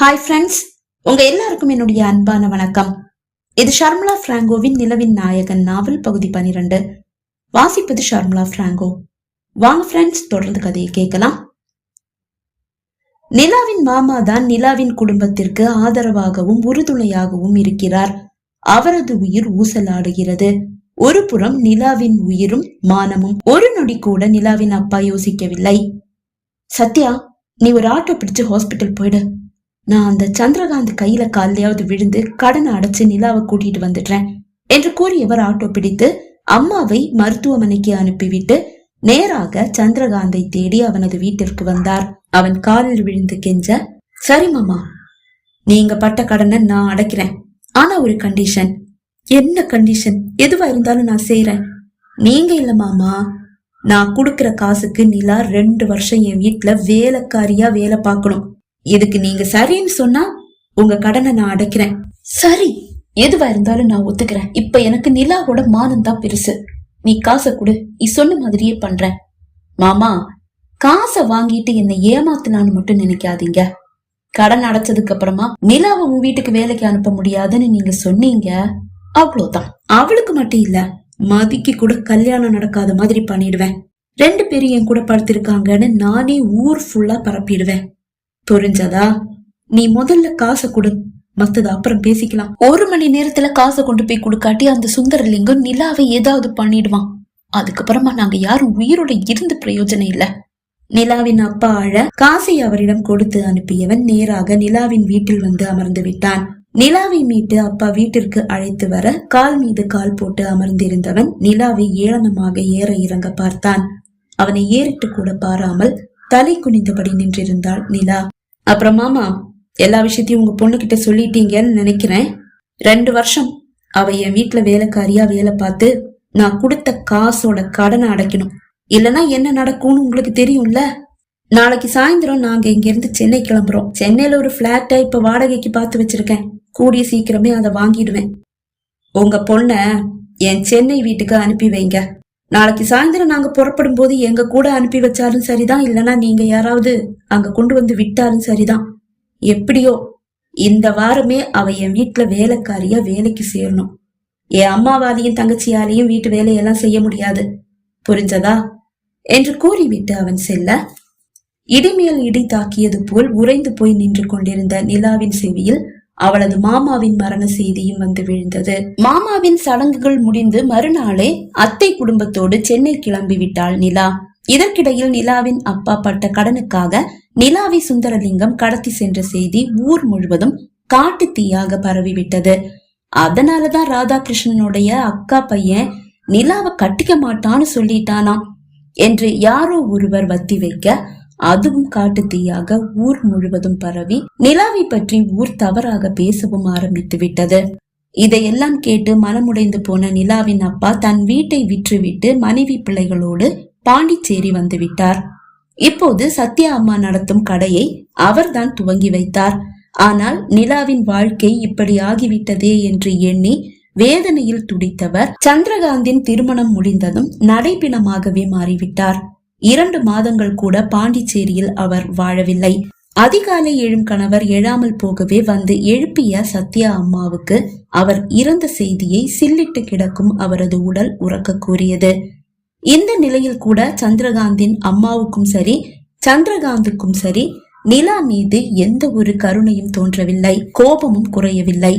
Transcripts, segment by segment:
Hi friends உங்க எல்லாருக்கும் என்னுடைய அன்பான வணக்கம். இது ஷர்மிளா பிராங்கோவின் நிலவின் நாயகன் நாவல் பகுதி பனிரெண்டு. வாசிப்பது ஷர்மிளா பிராங்கோ. வாங்க ஃப்ரெண்ட்ஸ் தொடர்ந்து கதையை கேட்கலாம். நிலாவின் மாமா தான் நிலாவின் குடும்பத்திற்கு ஆதரவாகவும் உறுதுணையாகவும் இருக்கிறார். அவரது உயிர் ஊசலாடுகிறது. ஒரு புறம் நிலாவின் உயிரும் மானமும் ஒரு நொடி கூட நிலாவின் அப்பா யோசிக்கவில்லை. சத்யா நீ ஒரு ஆட்டோ பிடிச்சு ஹாஸ்பிட்டல் போயிடு. நான் அந்த சந்திரகாந்த் கையில காலையாவது விழுந்து கடனை அடைச்சு நிலாவை கூட்டிட்டு வந்துடுறேன் என்று கூறியவர் ஆட்டோ பிடித்து அம்மாவை மருத்துவமனைக்கு அனுப்பிவிட்டு நேராக சந்திரகாந்தை தேடி அவனது வீட்டிற்கு வந்தார். அவன் காலில் விழுந்து கெஞ்ச சரி மாமா நீங்க பட்ட கடனை நான் அடைக்கிறேன். ஆனா ஒரு கண்டிஷன் என்ன கண்டிஷன் எதுவா இருந்தாலும் நான் செய்யறேன் நீங்க இல்ல மாமா நான் குடுக்கிற காசுக்கு நிலா ரெண்டு வருஷம் என் வீட்டுல வேலைக்காரியா வேலை பார்க்கணும். இதுக்கு நீங்க சரின்னு சொன்னா உங்க கடனை நான் அடைக்கிறேன். சரி. எதுவா இருந்தாலும் நான் ஒத்துக்கிறேன். இப்ப எனக்கு நிலாவோட மானம் தான் பெருசு. நீ காசை கொடு. நீ சொன்ன மாதிரியே பண்றேன். மாமா காசை வாங்கிட்டு என்னை ஏமாத்தலான்னு மட்டும் நினைக்காதீங்க. கடன் அடைச்சதுக்கு அப்புறமா நிலாவை உன் வீட்டுக்கு வேலைக்கு அனுப்ப முடியாதுன்னு நீங்க சொன்னீங்க. அவ்வளவுதான். அவளுக்கு மட்டும் இல்ல மதிக்கு கூட கல்யாணம் நடக்காத மாதிரி பண்ணிடுவேன். ரெண்டு பேரும் என் கூட படுத்திருக்காங்கன்னு நானே ஊர் ஃபுல்லா பரப்பிடுவேன். புரிஞ்சதா? நீ முதல்ல காசை கொடு. மத்தது அப்புறம் பேசிக்கலாம். ஒரு மணி நேரத்துல காசை கொண்டு போய் கொடுக்காட்டி அந்த சுந்தரலிங்கம் நிலாவை ஏதாவது பண்ணிடுவான். அதுக்கப்புறமா நாங்க யாரும் உயிரோட இருந்து பிரயோஜனம் இல்ல. நிலாவின் அப்பா அழ காசை அவரிடம் கொடுத்து அனுப்பியவன் நேராக நிலாவின் வீட்டில் வந்து அமர்ந்து விட்டான். நிலாவை மீட்டு அப்பா வீட்டிற்கு அழைத்து வர கால் மீது கால் போட்டு அமர்ந்திருந்தவன் நிலாவை ஏளனமாக ஏற இறங்க பார்த்தான். அவனை ஏறிட்டு கூட பாராமல் தலை குனிந்தபடி நின்றிருந்தாள் நிலா. அப்புறம் மாமா எல்லா விஷயத்தையும் உங்க பொண்ணுகிட்ட சொல்லிட்டீங்கன்னு நினைக்கிறேன். ரெண்டு வருஷம் அவ என் வீட்டுல வேலைக்காரியா வேலை பார்த்து நான் கொடுத்த காசோட கடனை அடைக்கணும். இல்லனா என்ன நடக்கும்னு உங்களுக்கு தெரியும்ல? நாளைக்கு சாயந்தரம் நாங்க இங்க இருந்து சென்னை கிளம்புறோம். சென்னையில ஒரு பிளாட்டை இப்ப வாடகைக்கு பார்த்து வச்சிருக்கேன். கூடிய சீக்கிரமே அதை வாங்கிடுவேன். உங்க பொண்ண என் சென்னை வீட்டுக்கு அனுப்பி வைங்க. நாளைக்கு சாயந்தரம் நாங்க புறப்படும் போது எங்க கூட அனுப்பி வச்சாலும் சரிதான் இல்லனா நீங்க யாராவது அங்க கொண்டு வந்து விட்டாலும் சரிதான். எப்படியோ இந்த வாரமே அவ என் வீட்டுல வேலைக்காரியா வேலைக்கு சேரணும். என் அம்மாவாலையும் தங்கச்சியாலையும் வீட்டு வேலையெல்லாம் செய்ய முடியாது. புரிஞ்சதா? என்று கூறிவிட்டு அவன் செல்ல. இடிமேல் இடி தாக்கியது போல் உறைந்து போய் நின்று கொண்டிருந்த நிலாவின் செவியில் அவளது மாமாவின் மரண செய்தியும் வந்து விழுந்தது. மாமாவின் சடங்குகள் முடிந்து மறுநாளே அத்தை குடும்பத்தோடு சென்னை கிளம்பி விட்டாள் நிலா. இதற்கிடையில் நிலாவின் அப்பா பட்ட கடனுக்காக நிலாவை சுந்தரலிங்கம் கடத்தி சென்ற செய்தி ஊர் முழுவதும் காட்டு தீயாக பரவிவிட்டது. அதனாலதான் ராதாகிருஷ்ணனுடைய அக்கா பையன் நிலாவை கட்டிக்க மாட்டான்னு சொல்லிட்டானாம். என்று யாரோ ஒருவர் வத்தி வைக்க அதுவும் காட்டு தீயாக ஊர் முழுவதும் பரவி நிலாவை பற்றி ஊர் தவறாக பேசவும் ஆரம்பித்து விட்டது. இதையெல்லாம் கேட்டு மனமுடைந்து போன நிலாவின் அப்பா தன் வீட்டை விற்றுவிட்டு மனைவி பிள்ளைகளோடு பாண்டிச்சேரி வந்துவிட்டார் இப்போது சத்யா அம்மா நடத்தும் கடையை அவர்தான் துவங்கி வைத்தார். ஆனால் நிலாவின் வாழ்க்கை இப்படி ஆகிவிட்டதே என்று எண்ணி வேதனையில் துடித்தவர் சந்திரகாந்தின் திருமணம் முடிந்ததும் நடைபிணமாகவே மாறிவிட்டார். இரண்டு மாதங்கள் கூட பாண்டிச்சேரியில் அவர் வாழவில்லை. அதிகாலை எழும் கணவர் எழாமல் போகவே வந்து எழுப்பிய சத்யா அம்மாவுக்கு அவர் இறந்த செய்தியை சில்லிட்டு கிடக்கும் அவரது உடல் உறக்க கூறியது. இந்த நிலையில் கூட சந்திரகாந்தின் அம்மாவுக்கும் சரி சந்திரகாந்துக்கும் சரி நிலா மீது எந்த ஒரு கருணையும் தோன்றவில்லை கோபமும் குறையவில்லை.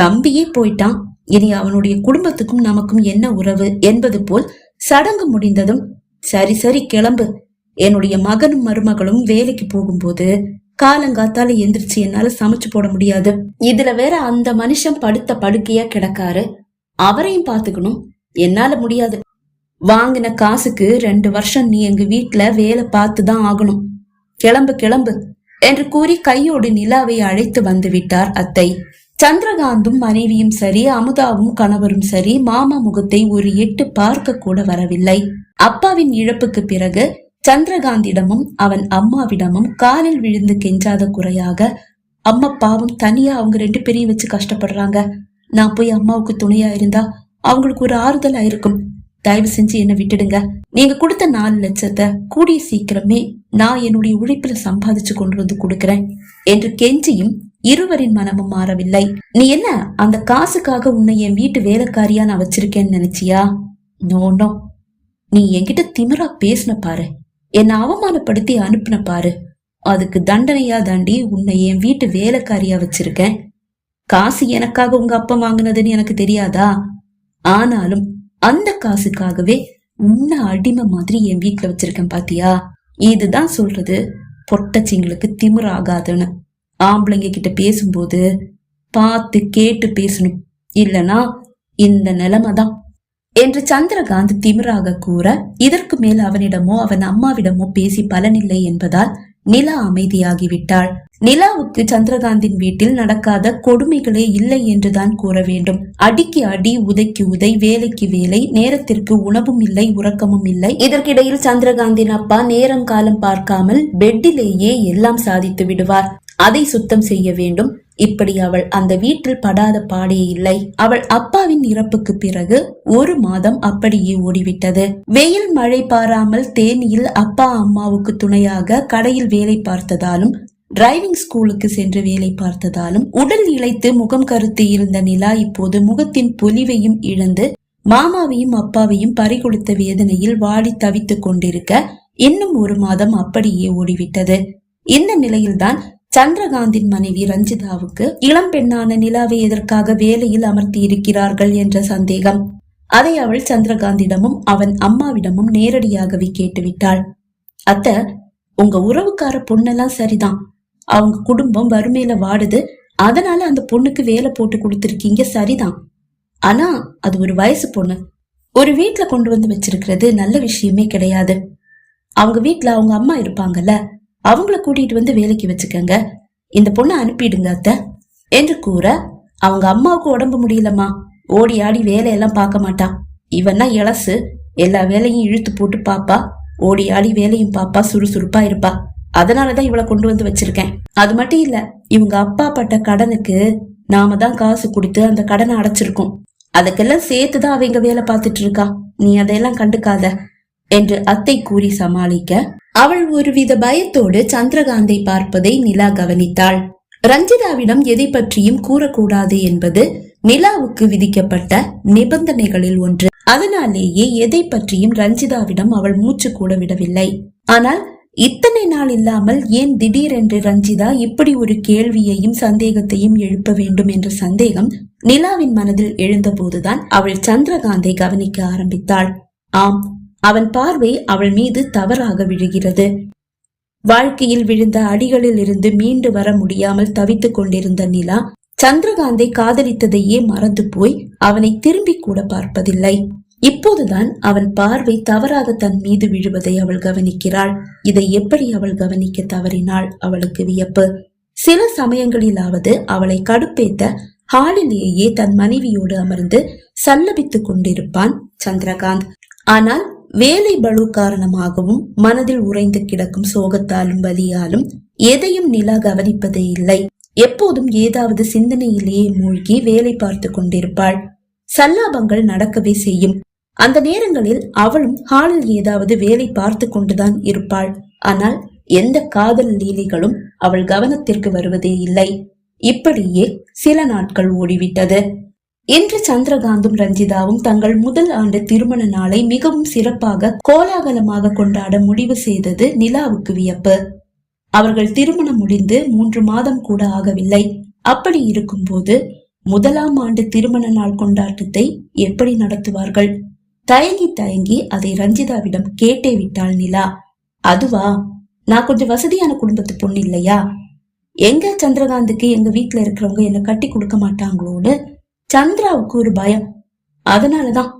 தம்பியே போயிட்டான். இனி அவனுடைய குடும்பத்துக்கும் நமக்கும் என்ன உறவு? என்பது போல் சடங்கு முடிந்ததும் சரி சரி கிளம்பு. என்னுடைய மகனும் மருமகளும் வேலைக்கு போகும்போது காலங்காத்தால எந்திரிச்சு என்னால சமைச்சு போட முடியாது. இதுல வேற அந்த மனுஷன் படுத்த படுக்கையா கிடக்காரு. அவரையும் பாத்துக்கணும். என்னால முடியாது. வாங்கின காசுக்கு ரெண்டு வருஷம் நீ எங்க வீட்டுல வேலை பார்த்து தான் ஆகணும். கிளம்பு கிளம்பு என்று கூறி கையோடு நிலாவை அழைத்து வந்து விட்டார் அத்தை. சந்திரகாந்தும் மனைவியும் சரி அமுதாவும் கணவரும் சரி மாமா முகத்தை ஒரு எட்டு பார்க்க கூட வரவில்லை. அப்பாவின் இழப்புக்கு பிறகு சந்திரகாந்திடமும் அவன் அம்மாவிடமும் காலில் விழுந்து கெஞ்சாத குறையாக அம்மா பாவம் தனியா அவங்க ரெண்டு பேரையும் வச்சு கஷ்டப்படுறாங்க. நான் போய் அம்மாவுக்கு துணையா இருந்தா அவங்களுக்கு ஒரு ஆறுதலா இருக்கும். தயவு செஞ்சு என்ன விட்டுடுங்க. நீங்க கொடுத்த நாலு லட்சத்தை கூடிய சீக்கிரமே நான் என்னுடைய உழைப்புல சம்பாதிச்சு கொண்டு வந்து கொடுக்கறேன் என்று கெஞ்சியும் இருவரின் மனமும் மாறவில்லை. நீ என்ன அந்த காசுக்காக உன்னை என் வீட்டு வேலைக்காரியா நான் வச்சிருக்கேன்னு நினைச்சியா? No no. நீ என்கிட்ட திமிரா பேசின பாரு. என்னை அவமானப்படுத்தி அனுப்பின பாரு. அதுக்கு தண்டனையா தாண்டி உன்னை என் வீட்டு வேலைக்காரியா வச்சிருக்கேன். காசு எனக்காக உங்க அப்பா வாங்கினதுன்னு எனக்கு தெரியாதா? ஆனாலும் அந்த காசுக்காகவே உன்னை அடிமை மாதிரி என் வீட்டுல வச்சிருக்கேன் பாத்தியா? இதுதான் சொல்றது பொட்டச்சிங்களுக்கு திமிர் ஆகாதுன்னு. ஆம்பளைங்க கிட்ட பேசும்போது பார்த்து கேட்டு பேசணும். இல்லனா இந்த நிலைமை தான் என்று சந்திரகாந்த் திமிராக கூற இதற்கு மேல் அவனிடமோ அவன் அம்மாவிடமோ பேசி பலனில்லை என்பதால் நிலா அமைதியாகிவிட்டாள். நிலாவுக்கு சந்திரகாந்தின் வீட்டில் நடக்காத கொடுமைகளே இல்லை என்றுதான் கூற வேண்டும். அடிக்கு அடி உதைக்கு உதை வேலைக்கு வேலை நேரத்திற்கு உணவும் இல்லை உறக்கமும் இல்லை. இதற்கிடையில் சந்திரகாந்தின் அப்பா நேரம் காலம் பார்க்காமல் பெட்டிலேயே எல்லாம் சாதித்து விடுவார். அதை சுத்தம் செய்ய வேண்டும். இப்படி அவள் அந்த வீட்டில் படாத பாடே இல்லை. அவள் அப்பாவின் இறப்புக்கு பிறகு ஒரு மாதம் அப்படியே ஓடிவிட்டது. வெயில் மழை பாராமல் தேனியில் அப்பா அம்மாவுக்கு துணையாக கடையில் வேலை பார்த்ததாலும் டிரைவிங் ஸ்கூலுக்கு சென்று வேலை பார்த்ததாலும் உடல் இழைத்து முகம் கருத்து இருந்த நிலா இப்போது முகத்தின் பொலிவையும் இழந்து மாமாவையும் அப்பாவையும் பறிகொடுத்த வேதனையில் வாடி தவித்துக் கொண்டிருக்க இன்னும் ஒரு மாதம் அப்படியே ஓடிவிட்டது. இந்த நிலையில்தான் சந்திரகாந்தின் மனைவி ரஞ்சிதாவுக்கு இளம் பெண்ணான நிலாவை எதற்காக வேலையில் அமர்த்தி இருக்கிறார்கள் என்ற சந்தேகம். அதை அவள் சந்திரகாந்திடமும் அவன் அம்மாவிடமும் நேரடியாகவே கேட்டுவிட்டாள். அத்த உங்க உறவுக்கார பொண்ணெல்லாம் சரிதான். அவங்க குடும்பம் வறுமையில வாடுது. அதனால அந்த பொண்ணுக்கு வேலை போட்டு கொடுத்துருக்கீங்க சரிதான். ஆனா அது ஒரு வயசு பொண்ணு. ஒரு வீட்டுல கொண்டு வந்து வச்சிருக்கிறது நல்ல விஷயமே கிடையாது. அவங்க வீட்டுல அவங்க அம்மா இருப்பாங்கல்ல அவங்கள கூட்டிட்டு வந்து வேலைக்கு வச்சுக்கங்க. இந்த பொண்ணை அனுப்பிடுங்க அத்த. என்று கூற அவங்க அம்மாவுக்கு உடம்பு முடியலம்மா. ஓடி ஆடி வேலையெல்லாம் பார்க்க மாட்டா. இவன்னா இளசு. எல்லா வேலையும் இழுத்து போட்டு பாப்பா. ஓடி ஆடி வேலையும் பாப்பா சுறுசுறுப்பா இருப்பா. அதனாலதான் இவளை கொண்டு வந்து வச்சிருக்கேன். அது மட்டும் இல்ல இவங்க அப்பா பட்ட கடனுக்கு நாம தான் காசு கொடுத்து அந்த கடனை அடைச்சிருக்கோம். அதுக்கெல்லாம் சேர்த்துதான் அவங்க வேலை பார்த்துட்டு இருக்கா. நீ அதையெல்லாம் கண்டுக்காத. என்று அத்தை கூறி சமாளிக்க அவள் ஒருவித பயத்தோடு சந்திரகாந்தை பார்ப்பதை நிலா கவனித்தாள். ரஞ்சிதாவிடம் எதை பற்றியும் கூறக்கூடாது என்பது நிலாவுக்கு விதிக்கப்பட்ட நிபந்தனைகளில் ஒன்று. அதனாலேயே எதை பற்றியும் ரஞ்சிதாவிடம் அவள் மூச்சு கூட விடவில்லை. ஆனால் இத்தனை நாள் இல்லாமல் ஏன் திடீரென்று ரஞ்சிதா இப்படி ஒரு கேள்வியையும் சந்தேகத்தையும் எழுப்ப வேண்டும் என்ற சந்தேகம் நிலாவின் மனதில் எழுந்தபோதுதான் அவள் சந்திரகாந்தை கவனிக்க ஆரம்பித்தாள். ஆம் அவன் பார்வை அவள் மீது தவறாக விழுகிறது. வாழ்க்கையில் விழுந்த அடிகளில் இருந்து மீண்டு வர முடியாமல் தவித்துக் கொண்டிருந்த நிலா சந்திரகாந்தை காதலித்ததையே மறந்து போய் அவனை திரும்பி கூட பார்ப்பதில்லை. இப்போதுதான் அவன் பார்வை தவறாக தன் மீது விழுவதை அவள் கவனிக்கிறாள். இதை எப்படி அவள் கவனிக்க தவறினாள் அவளுக்கு வியப்பு. சில சமயங்களிலாவது அவளை கடுப்பேத்த ஹாலிலேயே தன் மனைவியோடு அமர்ந்து சல்லபித்துக் கொண்டிருப்பான் சந்திரகாந்த். ஆனால் வேலை பலு காரணமாகவும் மனதில் உறைந்து கிடக்கும் சோகத்தாலும் வலியாலும் எதையும் நிலா கவனிப்பதே இல்லை. எப்போதும் ஏதாவது சிந்தனையிலேயே மூழ்கி வேலை பார்த்து கொண்டிருப்பாள். சல்லாபங்கள் நடக்கவே செய்யும். அந்த நேரங்களில் அவளும் ஹாலில் ஏதாவது வேலை பார்த்து கொண்டுதான் இருப்பாள். ஆனால் எந்த காதல் லீலிகளும் அவள் கவனத்திற்கு வருவதே இல்லை. இப்படியே சில நாட்கள் ஓடிவிட்டது. இன்று சந்திரகாந்தும் ரஞ்சிதாவும் தங்கள் முதல் ஆண்டு திருமண நாளை மிகவும் சிறப்பாக கோலாகலமாக கொண்டாட முடிவு செய்தது நிலாவுக்கு வியப்பு. அவர்கள் திருமணம் முடிந்து மூன்று மாதம் கூட ஆகவில்லை. அப்படி இருக்கும்போது முதலாம் ஆண்டு திருமண நாள் கொண்டாட்டத்தை எப்படி நடத்துவார்கள்? தயங்கி தயங்கி அதை ரஞ்சிதாவிடம் கேட்டே விட்டாள் நிலா. அதுவா? நான் கொஞ்சம் வசதியான குடும்பத்து பொண்ணு இல்லையா? எங்க சந்திரகாந்துக்கு எங்க வீட்டுல இருக்கிறவங்க என்ன கட்டி கொடுக்க மாட்டாங்களோன்னு சந்திராவுக்கு ஒரு பயம். அதனாலதான்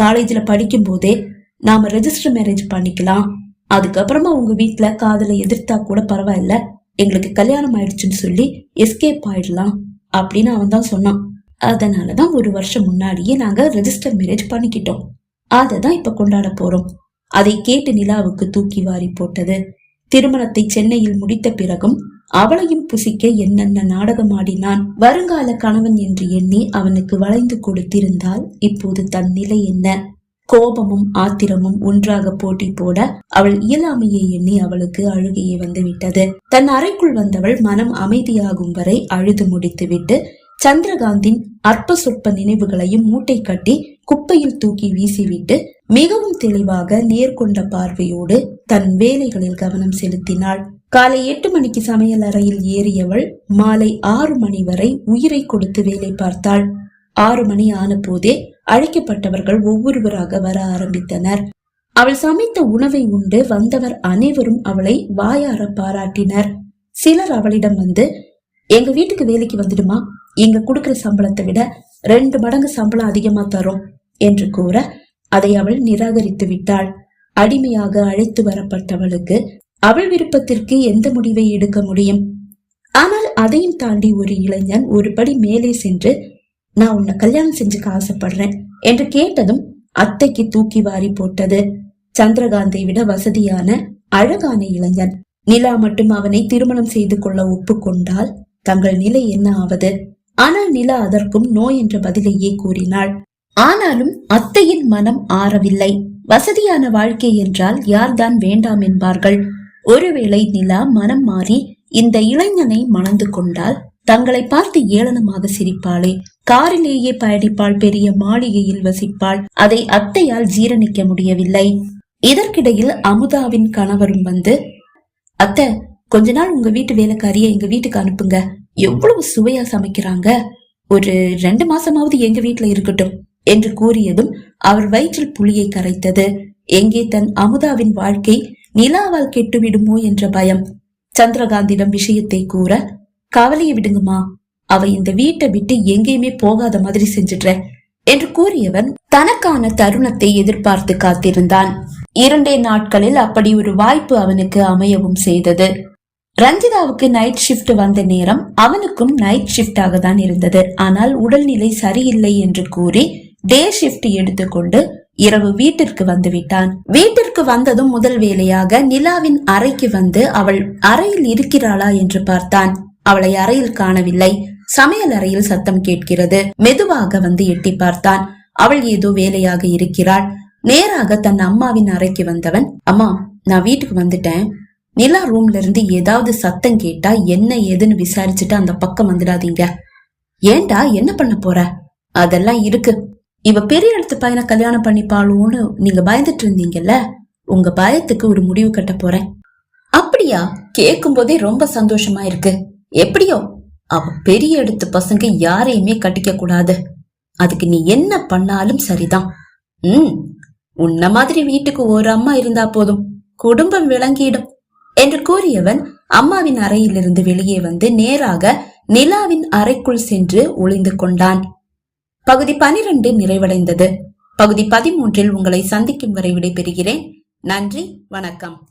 காலேஜ்ல படிக்கும் போதே நாம ரெஜிஸ்டர் மேரேஜ் பண்ணிக்கலாம். அதுக்கப்புறமா உங்க வீட்டுல காதலை எதிர்த்தா கூட பரவாயில்ல. எங்களுக்கு கல்யாணம் ஆயிடுச்சுன்னு சொல்லி எஸ்கேப் ஆயிடலாம் அப்படின்னு அவன் தான் சொன்னான். அதனாலதான் ஒரு வருஷம் முன்னாடியே நாங்க ரெஜிஸ்டர் மேரேஜ் பண்ணிக்கிட்டோம். அதை தான் இப்ப கொண்டாட போறோம். அதை கேட்டு நிலாவுக்கு தூக்கி வாரி போட்டது. திருமணத்தை சென்னையில் முடித்த பிறகும் அவளையும் புசிக்க என்னென்ன நாடகம் ஆடினான்? வருங்கால கணவன் என்று எண்ணி அவனுக்கு வளைந்து கொடுத்திருந்தால் இப்போது தன் நிலை என்ன? கோபமும் ஆத்திரமும் ஒன்றாக போட்டி போட அவள் இயலாமையை எண்ணி அவளுக்கு அழுகையே வந்து விட்டது தன் அறைக்குள் வந்தவள் மனம் அமைதியாகும் வரை அழுது முடித்துவிட்டு சந்திரகாந்தின் அற்ப சொற்ப நினைவுகளையும் மூட்டை கட்டி குப்பையில் தூக்கி வீசிவிட்டு மிகவும் தெளிவாக நேர்கொண்ட பார்வையோடு தன் வேலைகளில் கவனம் செலுத்தினாள். காலை எட்டு மணிக்கு சமையல் அறையில் ஏறியவள் மாலை ஆறு மணி வரை உயிரை கொடுத்து வேலை பார்த்தாள். ஆறு மணி ஆன போதே அழைக்கப்பட்டவர்கள் ஒவ்வொருவராக வர ஆரம்பித்தனர். அவள் சமைத்த உணவை உண்டு வந்தவர் அனைவரும் அவளை வாயார பாராட்டினர். சிலர் அவளிடம் வந்து எங்க வீட்டுக்கு வேலைக்கு வந்துடுமா? இங்க கொடுக்கிற சம்பளத்தை விட ரெண்டு மடங்கு சம்பளம் அதிகமா தரும் என்று கூற அதை அவள் நிராகரித்து விட்டாள். அடிமையாக அழைத்து வரப்பட்டவளுக்கு அவள் விருப்பத்திற்கு எந்த முடிவை எடுக்க முடியும்? ஆனால் அதையும் தாண்டி ஒரு இளைஞன் ஒரு படி மேலே சென்று நான் உன்னை கல்யாணம் செஞ்சுக்க ஆசைப்படுறேன் என்று கேட்டதும் அத்தைக்கு தூக்கி வாரி போட்டது. சந்திரகாந்தை விட வசதியான அழகான இளைஞன். நிலா மட்டும் அவனை திருமணம் செய்து கொள்ள ஒப்புக்கொண்டால் தங்கள் நிலை என்ன ஆவது? ஆனால் நிலா அதற்கும் நோய் என்ற பதிலையே கூறினாள். ஆனாலும் அத்தையின் மனம் ஆறவில்லை. வசதியான வாழ்க்கை என்றால் யார்தான் வேண்டாம் என்பார்கள். ஒருவேளை நிலா மனம் மாறி இந்த இளைஞனை மணந்து கொண்டால் தங்களை பார்த்து ஏளனமாக சிரிப்பாளே. காரிலேயே பயணிப்பாள் பெரிய மாளிகையில் வசிப்பாள். அதை அத்தையால் ஜீரணிக்க முடியவில்லை. இதற்கிடையில் அமுதாவின் கணவரும் வந்து அத்தை கொஞ்ச நாள் உங்க வீட்டு வேலைக்காரிய எங்க வீட்டுக்கு அனுப்புங்க. எவ்வளவு சுவையா சமைக்கிறாங்க. ஒரு ரெண்டு மாசமாவது எங்க வீட்டுல இருக்கட்டும் என்று கூறியதும் அவர் வயிற்றில் புளியை கரைத்தது. எங்கே தன் அமுதாவின் வாழ்க்கை நிலாவால் கெட்டுவிடுமோ என்ற பயம். சந்திரகாந்திடம் விஷயத்தை கூற கவலையை விடுங்கம்மா. அவ இந்த வீட்டை விட்டு எங்கேயுமே போகாத மாதிரி செஞ்சிடுற என்று கூறியவன் தனக்கான தருணத்தை எதிர்பார்த்து காத்திருந்தான். இரண்டே நாட்களில் அப்படி ஒரு வாய்ப்பு அவனுக்கு அமையவும் செய்தது. ரஞ்சிதாவுக்கு நைட் ஷிப்ட் வந்த நேரம் அவனுக்கும் நைட் ஷிப்டாக தான் இருந்தது. ஆனால் உடல்நிலை சரியில்லை என்று கூறி டே ஷிப்ட் எடுத்துக்கொண்டு இரவு வீட்டிற்கு வந்து விட்டான் வீட்டிற்கு வந்ததும் முதல் வேலையாக நிலாவின் அறைக்கு வந்து அவள் அறையில் இருக்கிறாளா என்று பார்த்தான். அவளை அறையில் காணவில்லை. சமையல் அறையில் சத்தம் கேட்கிறது. மெதுவாக வந்து எட்டி பார்த்தான். அவள் ஏதோ வேலையாக இருக்கிறாள். நேராக தன் அம்மாவின் அறைக்கு வந்தவன் அம்மா நான் வீட்டுக்கு வந்துட்டேன். நிலா ரூம்ல இருந்து ஏதாவது சத்தம் கேட்டா என்ன ஏதுன்னு விசாரிச்சுட்டு அந்த பக்கம் வந்துடாதீங்க. ஏண்டா என்ன பண்ண போற? அதெல்லாம் இருக்கு. இவ பெரிய இடத்து பையனை கல்யாணம் பண்ணிப்பாளுன்னு நீங்க பயந்துட்டு இருந்தீங்கல்ல உங்க பயத்துக்கு ஒரு முடிவு கட்ட போறேன். அப்படியா? கேட்கும் போதே ரொம்ப சந்தோஷமா இருக்கு. எப்படியோ? அவ பெரிய இடத்து பசங்க யாரையுமே கட்டிக்க கூடாது. அதுக்கு நீ என்ன பண்ணாலும் சரிதான். உம் உன்ன மாதிரி வீட்டுக்கு ஒரு அம்மா இருந்தா போதும். குடும்பம் விளங்கிடும் என்று கூறியவன் அம்மாவின் அறையிலிருந்து வெளியே வந்து நேராக நிலாவின் அறைக்குள் சென்று ஒளிந்து கொண்டான். பகுதி பனிரெண்டு நிறைவடைந்தது. பகுதி பதிமூன்றில் உங்களை சந்திக்கும் வரை விடைபெறுகிறேன். நன்றி வணக்கம்.